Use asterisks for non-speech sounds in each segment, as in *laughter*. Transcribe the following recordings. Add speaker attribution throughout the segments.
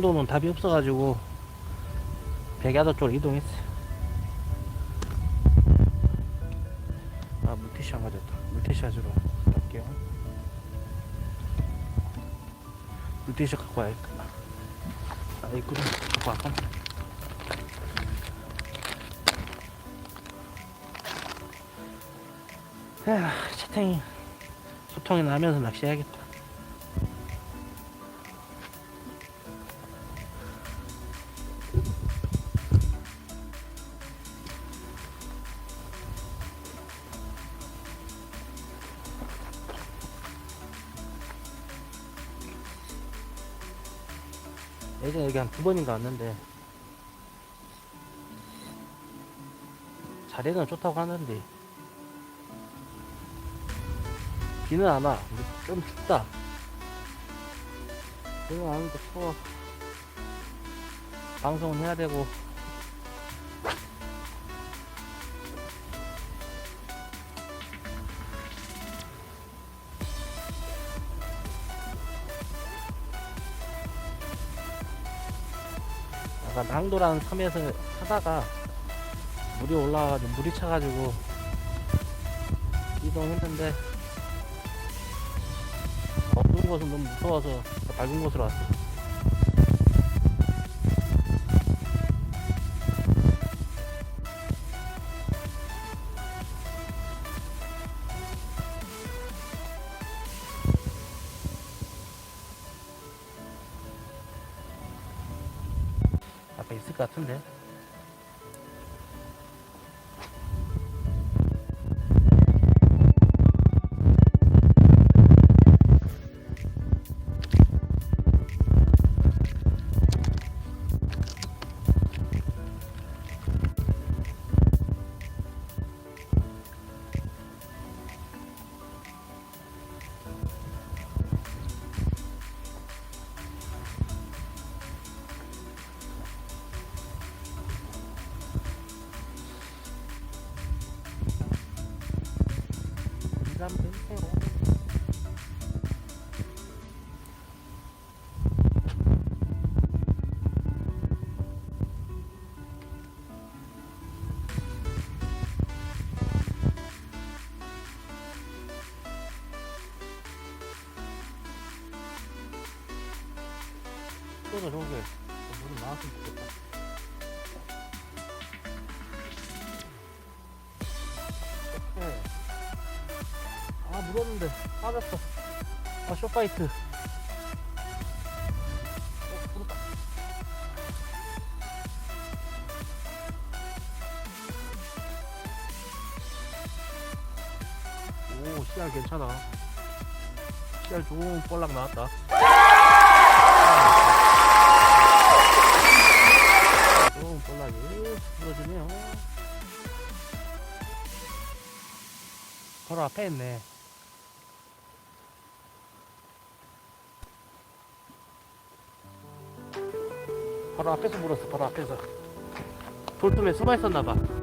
Speaker 1: 낭도는 답이 없어가지고 백야도 쪽으로 이동했어요. 아 물티슈 안 가졌다. 물티슈 가지러 갈게요. 물티슈 갖고 와야겠다. 아 이거는 갖고 왔건. 에휴 채팅이 소통이 나면서 낚시해야겠다. 예전에 여기 한 두 번인가 왔는데 자리는 좋다고 하는데 비는 안 와. 좀 춥다. 비는 안 오는데. 방송은 해야 되고. 낭도라는 섬에서 하다가 물이 올라와가지고 물이 차가지고 이동했는데 어두운 곳은 너무 무서워서 밝은 곳으로 왔어. 앞 같은데. 물었는데 빠졌어. 아 쇼파이트. 어. 오 씨알 괜찮아. 씨알 좋은 볼락 나왔다. 좋은 볼락이 부러지네요. 바로 앞에 있네 바로 앞에서 물었어 바로 앞에서. 돌tum에 숨어 있었나봐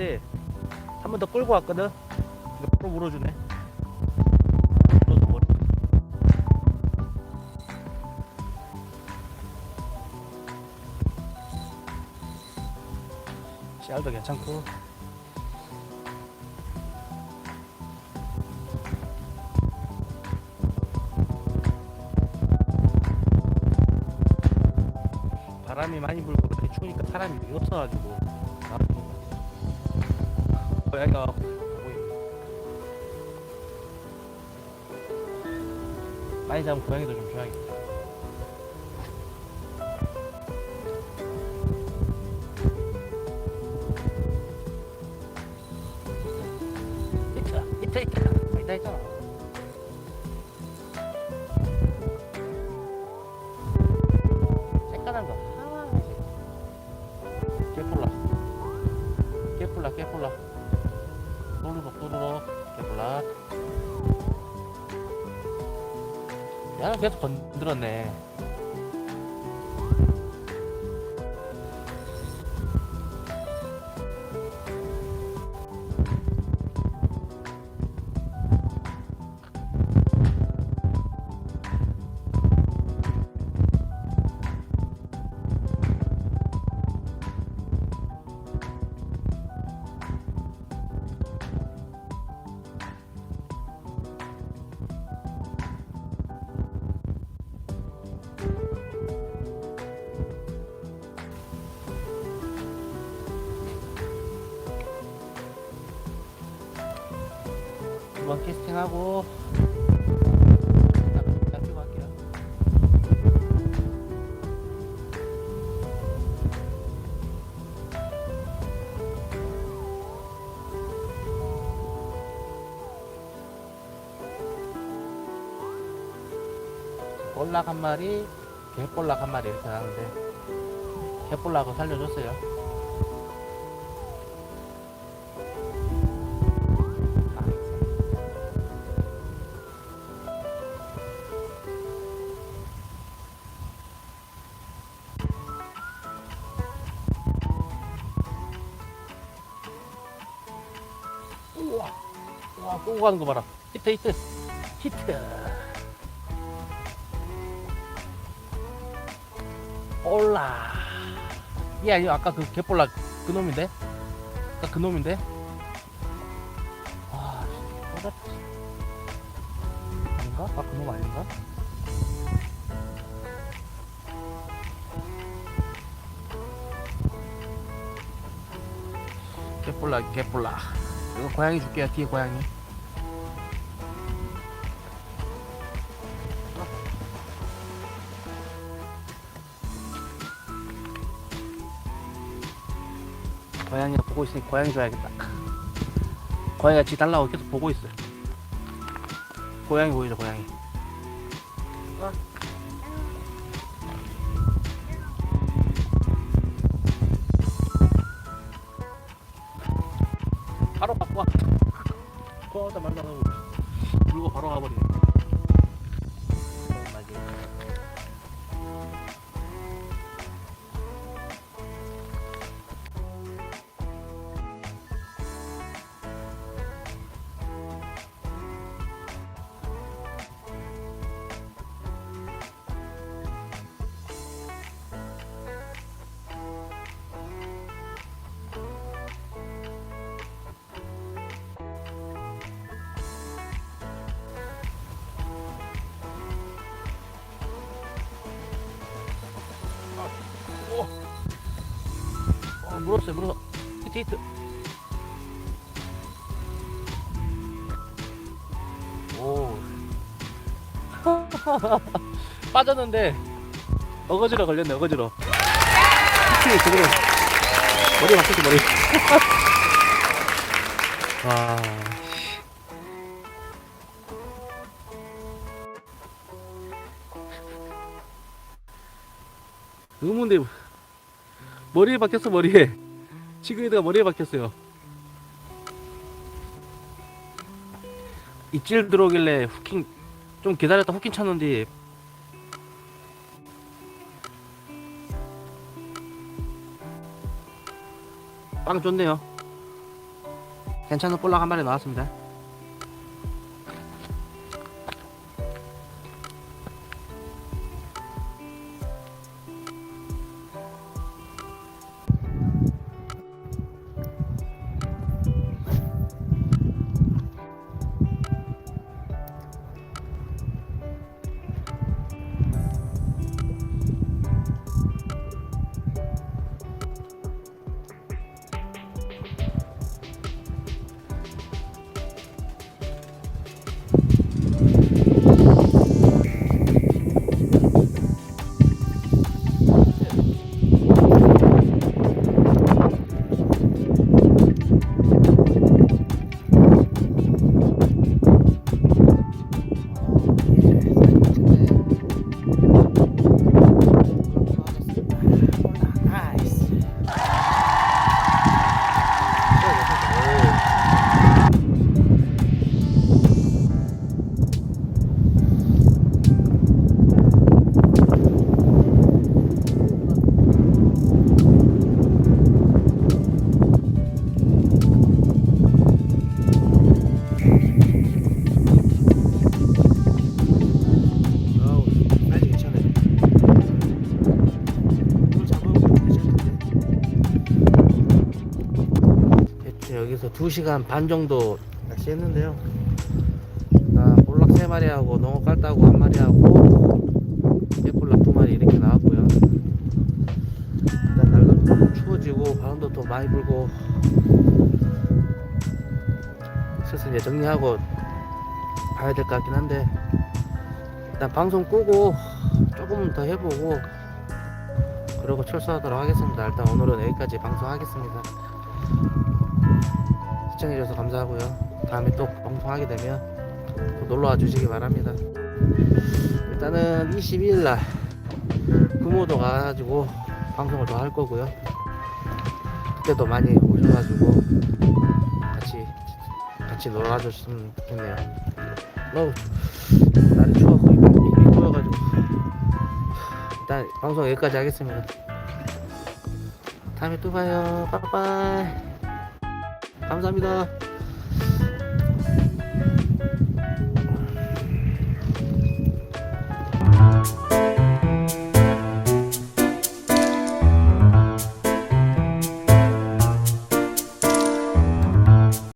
Speaker 1: 났는데 한 번 더 끌고 왔거든. 근데 바로 물어주네. 씨알도 괜찮고. 바람이 많이 불고 추우니까 사람이 없어가지고 여기가 많이 잡은 고양이도 좀 줘야겠다. 있다, 있다, 있다. 있다, 있잖아. 새까만 거. 하나, 푸르르 푸르르 개불라. 야 계속 건드렸네. 이번 캐스팅하고 피고 할게요. 볼락 한 마리, 개볼락 한 마리 이렇게 하는데 개볼락을 살려줬어요. 우와, 와, 쏘고 가는 거 봐라. 히트, 히트, 히트. 올라. 야, 이거 아까 그 개볼라 그 놈인데? 아까 그 놈인데? 아, 씨, 아닌가? 아까 그놈 아닌가? 개볼라, 개볼라. 고양이 줄게요, 뒤에 고양이. 고양이가 보고 있으니 고양이 줘야겠다. 고양이가 지 달라고 계속 보고 있어요. 고양이 보이죠, 고양이. 바 물었어요, 물었어. 히트, 히트. 오. 빠졌는데, 어거지로 걸렸네, 어거지로. 히트, 저거를. 머리 박혔지, *laughs* 머리. 와. 의문데 머리에 박혔어 머리에. 지그이드가 머리에 박혔어요. 입질 들어오길래 후킹 좀 기다렸다 후킹 쳤는데. 빵 좋네요. 괜찮은 볼락 한 마리 나왔습니다 2시간 반 정도 낚시했는데요. 나 볼락 3마리하고 농어 깔따고 1마리하고 예볼락 2마리 이렇게 나왔고요. 일단 날도 좀 추워지고 바람도 더 많이 불고 슬슬 이제 정리하고 가야 될 것 같긴 한데 일단 방송 끄고 조금 더 해보고 그러고 철수하도록 하겠습니다. 일단 오늘은 여기까지 방송하겠습니다. 시청해주셔서 감사하고요. 다음에 또 방송하게 되면 또 놀러와 주시기 바랍니다. 일단은 22일 날 금호도 가가지고 방송을 더 할 거고요. 그때도 많이 오셔가지고 같이 같이 놀아주시면 좋겠네요. 어우 날이 추워서 입이 보여가지고 일단 방송 여기까지 하겠습니다. 다음에 또 봐요. 빠빠이. 감사합니다.